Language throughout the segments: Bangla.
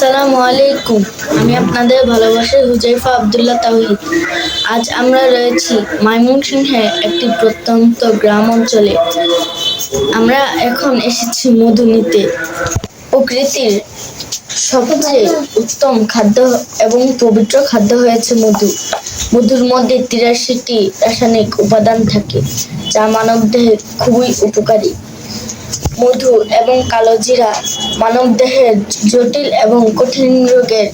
আসসালামু আলাইকুম। আমি আপনাদের ভালোবাসার হুজাইফা আবদুল্লাহ তাহিদ আজ আমরা রয়েছি ময়মনসিংহে একটি প্রত্যন্ত গ্রাম অঞ্চলে। আমরা এখন এসেছি মধু নিতে প্রকৃতির সবচেয়ে উত্তম খাদ্য এবং পবিত্র খাদ্য হয়েছে মধু। মধুর মধ্যে তিরাশিটি রাসায়নিক উপাদান থাকে, যা মানবদেহে খুবই উপকারী। মধু এবং কালো জিরা মানবদেহের জটিল এবং কঠিন রোগের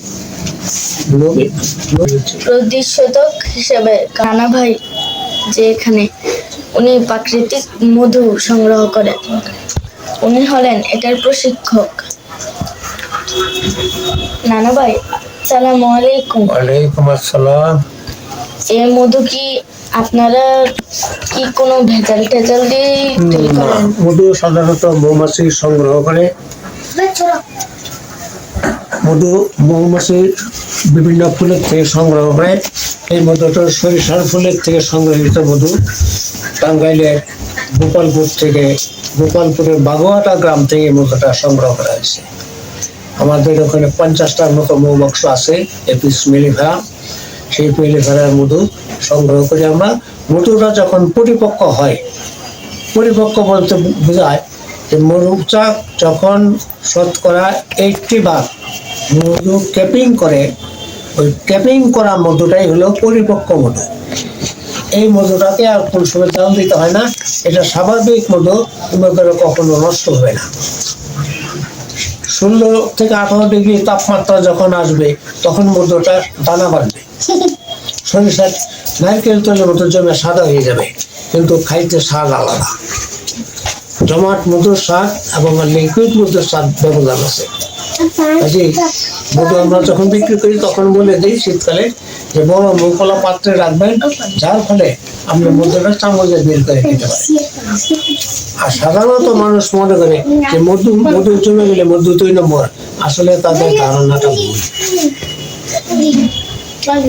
প্রতিষেধক হিসেবে কানা ভাই যে এখানে উনি প্রাকৃতিক মধু সংগ্রহ করেন। উনি হলেন এটার প্রশিক্ষক। নানা ভাই সালামু আলাইকুম। ওয়ালাইকুম আসসালাম। এই মধু কি আপনারা কি কোনো ভেজাল টেজাল দিয়ে তৈরি করেন মধু সাধারণত মৌমাছি সংগ্রহ করে। মধু মৌমাছি বিভিন্ন ফুলের থেকে সংগ্রহ করে এই মধুটা সরিষার ফুলের থেকে সংগ্রহিত মধু। টাঙ্গাইলের গোপালপুর থেকে গোপালপুরের বাগোয়াটা গ্রাম থেকে মধুটা সংগ্রহ করা হয়েছে। আমাদের ওখানে পঞ্চাশটার মতো মৌমাক্স আছে এপিস মেলিভা। সেই মেলিভার মধু সংগ্রহ করে আমরা। মধুটা যখন পরিপক্ক হয়, পরিপক্ক বলতে বোঝায় যে মৌচাক যখন শতকরা এইটটি ভাগ মধু ক্যাপিং করে, ওই ক্যাপিং করা মধুটাই হলো পরিপক্ক মধু। এই মধুটাকে আর কোন সময় দাম দিতে হয় না, এটা স্বাভাবিক মধু মধুটা কখনো নষ্ট হবে না। ষোলো থেকে আঠারো ডিগ্রি তাপমাত্রা যখন আসবে, তখন মধুটা দানা বাড়বে। সরিষার নারকেল তেলের মতো জমে সাদা হয়ে যাবে? কিন্তু খাইতে স্বাদ আলাদা। জমাট মধুর স্বাদ এবং লিকুইড মধুর স্বাদ ব্যবধান আছে। কাজেই মধু আমরা যখন বিক্রি করি, তখন বলে দিই শীতকালে যে বড় মুখলা পাত্রে রাখবেন, যার ফলে আপনি মধুটা চামচে বের করে খেতে পারেন আর সাধারণত মানুষ মনে করে যে মধু মধু জমে গেলে মধু দুই নম্বর। আসলে তাদের ধারণাটা ভুল।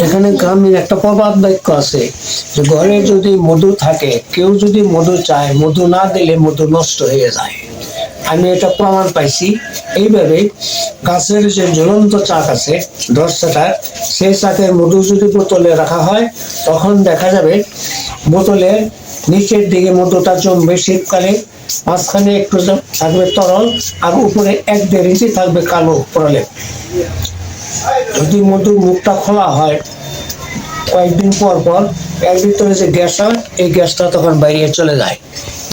এখানে গ্রামীণ একটা প্রবাদ বাক্য আছে যে ঘরে যদি মধু থাকে, কেউ যদি মধু চায়, মধু না দিলে মধু নষ্ট হয়ে যায়। আমি এটা প্রমাণ পাইছি। এইভাবে গাছের যে জ্বলন্ত চাক আছে দশ সেই চাকের মধু যদি বোতলে রাখা হয়, তখন দেখা যাবে বোতলের নিচের দিকে মধুটা জমবে শীতকালে, মাঝখানে একটু থাকবে তরল, আর উপরে এক দেড় ইঞ্চি থাকবে কালো প্রলেপ যদি মধুর মুখটা খোলা হয়, কয়েকদিন পর পর এর ভিতরে যে গ্যাস হয়, এই গ্যাসটা তখন বাইরে চলে যায়।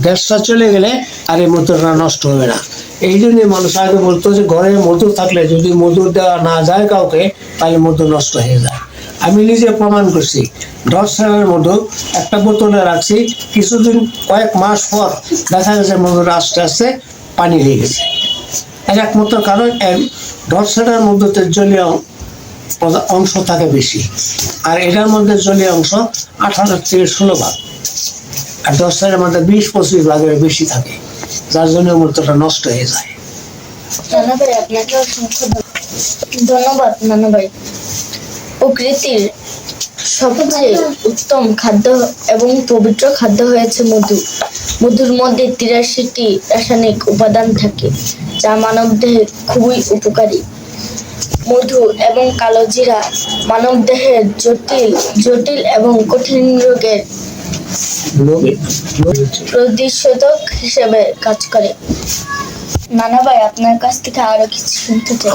গ্যাসটা চলে গেলে আর এই মধুরটা নষ্ট হবে না। এই জন্য মানুষ আগে বলতো যে, ঘরে মধু থাকলে যদি মধু দেওয়া না যায় কাউকে, তাহলে মধু নষ্ট হয়ে যায়। আমি নিজে প্রমাণ করছি, দশ সালের মধু একটা বোতলে রাখছি, কিছুদিন, কয়েক মাস পর দেখা গেছে মধুর আস্তে আস্তে পানি হয়ে গেছে। এর একমাত্র কারণ সালের মধ্যে তেজলীয় অংশ থাকে বেশি। আর এটার মধ্যে জলীয় অংশ আঠারো থেকে ষোলো ভাগ। আর ডরসেটের মধ্যে বিশ, পঁচিশ ভাগের বেশি থাকে। যার জন্য মূর্তটা নষ্ট হয়ে যায়। ধন্যবাদ ভাই। প্রকৃতির সবচেয়ে উত্তম খাদ্য এবং পবিত্র খাদ্য হয়েছে মধু। মধুর মধ্যে তিরাশিটি রাসায়নিক উপাদান থাকে, যা মানবদেহে খুবই উপকারী। মধু এবং কালো জিরা মানবদেহের জটিল জটিল এবং কঠিন রোগের প্রতিষেধক হিসেবে কাজ করে।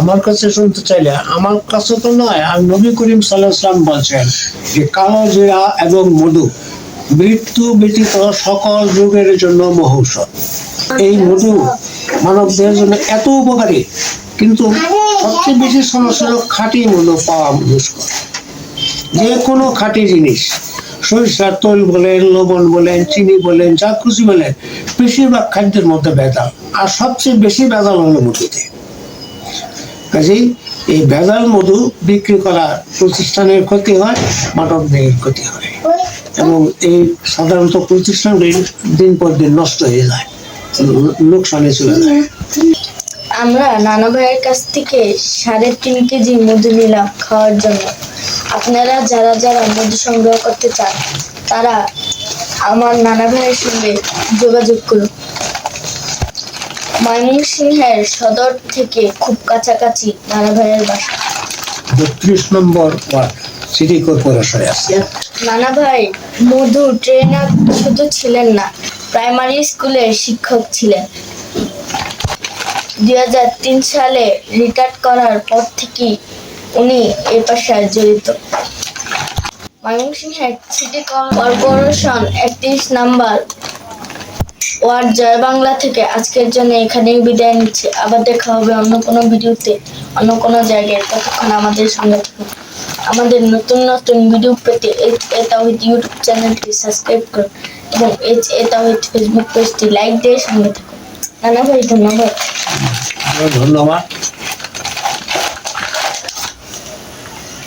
আমার কাছে শুনতে চাইলে, আমার কাছে তো নয় নবী করিম সাল্লাহাম বলছেন যে, কালো জিরা এবং মধু, মৃত্যু ব্যতীত সকল রোগের জন্য মহৌষধ। এই মধু মানব দেহের জন্য এত উপকারী, কিন্তু সবচেয়ে বেশি সমস্যা খাঁটি মধু পাওয়া মুশকিল যে কোনো খাঁটি জিনিস সরিষার তৈল বলেন, লবণ বলেন, চিনি বলেন, যা খুশি বলেন, বেশিরভাগ খাদ্যের মধ্যে ভেজাল। আর সবচেয়ে বেশি ভেজাল হলো মধুতে। কাজেই এই ভেজাল মধু বিক্রি করা প্রতিষ্ঠানের ক্ষতি হয়, মানব দেহের ক্ষতি হয়। এবং এই সাধারণত প্রতিষ্ঠান দিন পর দিন নষ্ট হয়ে যায়, লোকসানে চলে যায়। আমরা নানা ভাইয়ের কাছ থেকে সাড়ে তিন কেজি মধু নিলাম খাওয়ার জন্য। আপনারা যারা যারা মধু সংগ্রহ করতে চান তারা আমার নানা ভাইয়ের সঙ্গে যোগাযোগ করুন। ময়মনসিংহের সদর থেকে খুব কাছাকাছি নানা ভাইয়ের বাসা। বত্রিশ নম্বর ওয়ার্ড সিটি কর্পোরেশনে আছে। নানা ভাই মধু ট্রেনার শুধু ছিলেন না প্রাইমারি স্কুলের শিক্ষক ছিলেন। দুই হাজার তিন সালে রিটায়ার করার পর থেকেই উনি এই পেশায় জড়িত ময়মনসিংহের সিটি কর্পোরেশন একত্রিশ নাম্বার ওয়ার্ড জয় বাংলা থেকে আজকের জন্য এখানেই বিদায় নিচ্ছে। আবার দেখা হবে অন্য কোনো ভিডিওতে, অন্য কোনো জায়গায়। ততক্ষণ আমাদের সঙ্গে থাকুন। আমাদের নতুন নতুন ভিডিও পেতে এইচ এ তাহিদ ইউটিউব চ্যানেলটি সাবস্ক্রাইব করুন এবং এইচ এ তাহিদ ফেসবুক পেজটি লাইক দিয়ে সঙ্গে থাকুন। নানা ভাই, ধন্যবাদ। ধন্যবাদ ভালো ভাই ভালো থাকবেন আমাদের জন্য দোয়া করবেন। ইনশাআল্লাহ, দোয়া করো।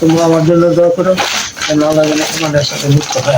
তোমরা আমার জন্য দোয়া করো। যেন লাগে না তোমাদের সাথে মুক্ত হয়